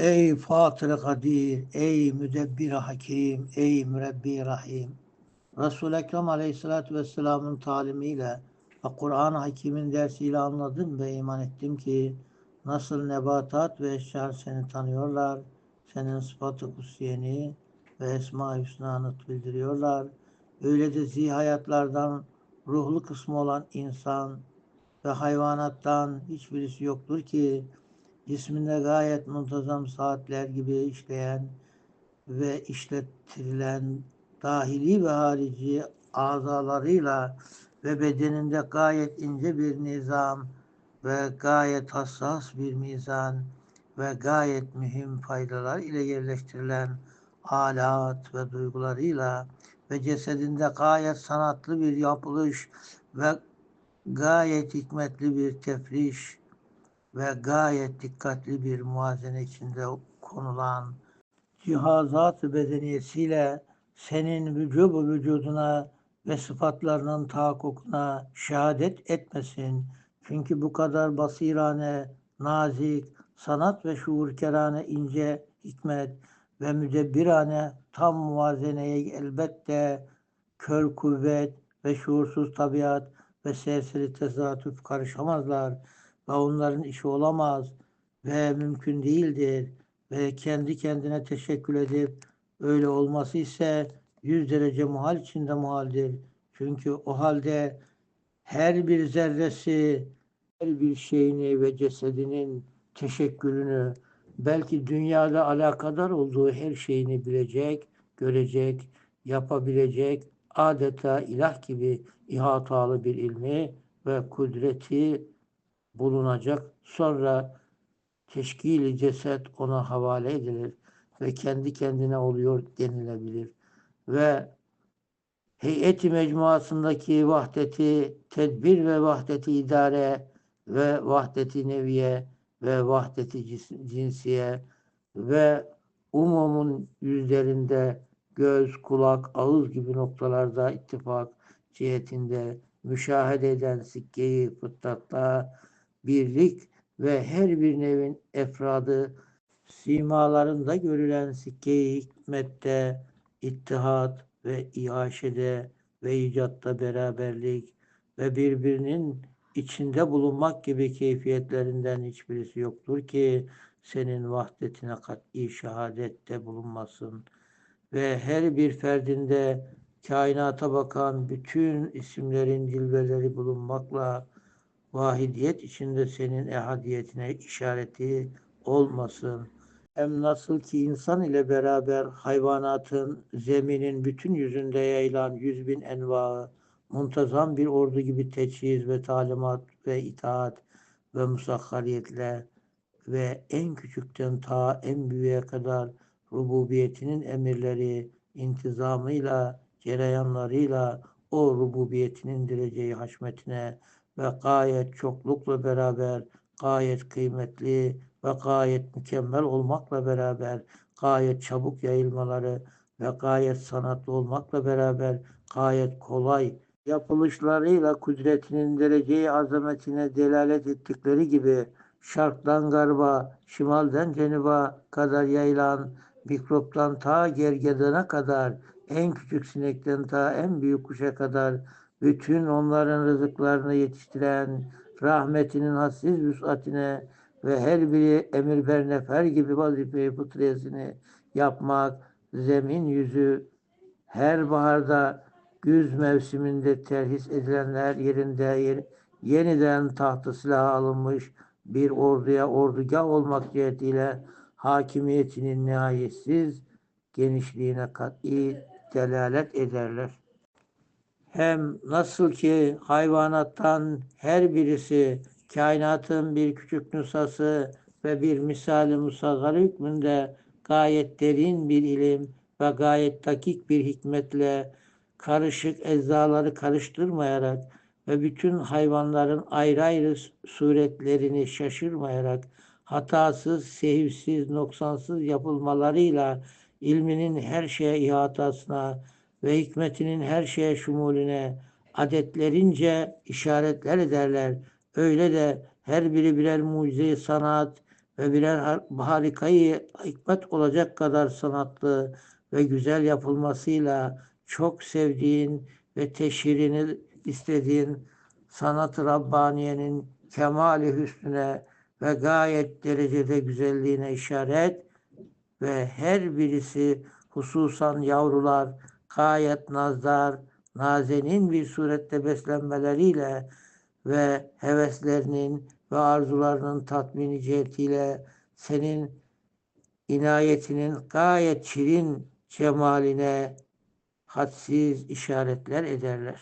Ey Fatır Kadir, ey Müdebbir Hakim, ey Mürebbi Rahim. Resul-i Ekrem Aleyhisselatü Vesselam'ın talimiyle ve Kur'an-ı Hakim'in dersiyle anladım ve iman ettim ki nasıl nebatat ve eşyar seni tanıyorlar, senin sıfatı kutsiyeni ve esma-i hüsnanı bildiriyorlar. Öyle de zihayatlardan ruhlu kısmı olan insan ve hayvanattan hiçbirisi yoktur ki isminde gayet muntazam saatler gibi işleyen ve işlettirilen dahili ve harici azalarıyla ve bedeninde gayet ince bir nizam ve gayet hassas bir mizan ve gayet mühim faydalar ile yerleştirilen alat ve duygularıyla ve cesedinde gayet sanatlı bir yapılış ve gayet hikmetli bir tefriş ve gayet dikkatli bir muazene içinde konulan cihazat bedeniyesiyle senin vücubu vücuduna ve sıfatlarının tahakkukuna şehadet etmesin. Çünkü bu kadar basirane, nazik, sanat ve şuurkerane ince hikmet ve müdebbirane tam muvazeneye elbette kör kuvvet ve şuursuz tabiat ve serseri tezatüf karışamazlar ve onların işi olamaz ve mümkün değildir ve kendi kendine teşekkül edip öyle olması ise yüz derece muhal içinde muhaldir. Çünkü o halde her bir zerresi, her bir şeyini ve cesedinin teşekkülünü, belki dünyada alakadar olduğu her şeyini bilecek, görecek, yapabilecek, adeta ilah gibi ihatalı bir ilmi ve kudreti bulunacak. Sonra teşkili ceset ona havale edilir ve kendi kendine oluyor denilebilir. Ve heyeti mecmuasındaki vahdeti tedbir ve vahdeti idare ve vahdeti neviye ve vahdeti cinsiye ve umumun yüzlerinde göz, kulak, ağız gibi noktalarda ittifak cihetinde müşahede eden sikkeyi fıtratta birlik ve her bir nevin efradı simalarında görülen sikke-i hikmette, ittihat ve iaşede ve icatta beraberlik ve birbirinin içinde bulunmak gibi keyfiyetlerinden hiçbirisi yoktur ki senin vahdetine kat'i şehadette bulunmasın. Ve her bir ferdinde kainata bakan bütün isimlerin cilveleri bulunmakla vahidiyet içinde senin ehadiyetine işareti olmasın. Hem nasıl ki insan ile beraber hayvanatın zeminin bütün yüzünde yayılan yüz bin envaı, muntazam bir ordu gibi teçhiz ve talimat ve itaat ve musakhariyetle ve en küçükten ta en büyüğe kadar rububiyetinin emirleri intizamıyla, cereyanlarıyla o rububiyetinin dereceyi haşmetine ve gayet çoklukla beraber gayet kıymetli ve gayet mükemmel olmakla beraber gayet çabuk yayılmaları ve gayet sanatlı olmakla beraber gayet kolay yapılışlarıyla kudretinin dereceyi azametine delalet ettikleri gibi şarktan garba, şimalden cenuba kadar yayılan mikroptan ta gergedana kadar en küçük sinekten ta en büyük kuşa kadar bütün onların rızıklarını yetiştiren rahmetinin hassiz vüsatine ve her biri emir ber nefer gibi vazifeyi fıtriyesini yapmak, zemin yüzü her baharda güz mevsiminde terhis edilenler yerinde yer, yeniden tahtı silah alınmış bir orduya ordugah olmak cihetiyle hakimiyetinin nihayetsiz genişliğine kat'i delalet ederler. Hem nasıl ki hayvanattan her birisi kainatın bir küçük nüshası ve bir misali musaggar hükmünde gayet derin bir ilim ve gayet dakik bir hikmetle karışık eczaları karıştırmayarak ve bütün hayvanların ayrı ayrı suretlerini şaşırmayarak hatasız, sehivsiz, noksansız yapılmalarıyla ilminin her şeye ihatasına ve hikmetinin her şeye şumulüne adetlerince işaretler ederler. Öyle de her biri birer mucize sanat ve birer har- harikayı hikmet olacak kadar sanatlı ve güzel yapılmasıyla çok sevdiğin ve teşhirini istediğin sanat-ı Rabbaniye'nin kemali hüsnüne ve gayet derecede güzelliğine işaret ve her birisi hususan yavrular gayet nazdar, nazenin bir surette beslenmeleriyle ve heveslerinin ve arzularının tatmini cihetiyle senin inayetinin gayet şirin cemaline hadsiz işaretler ederler.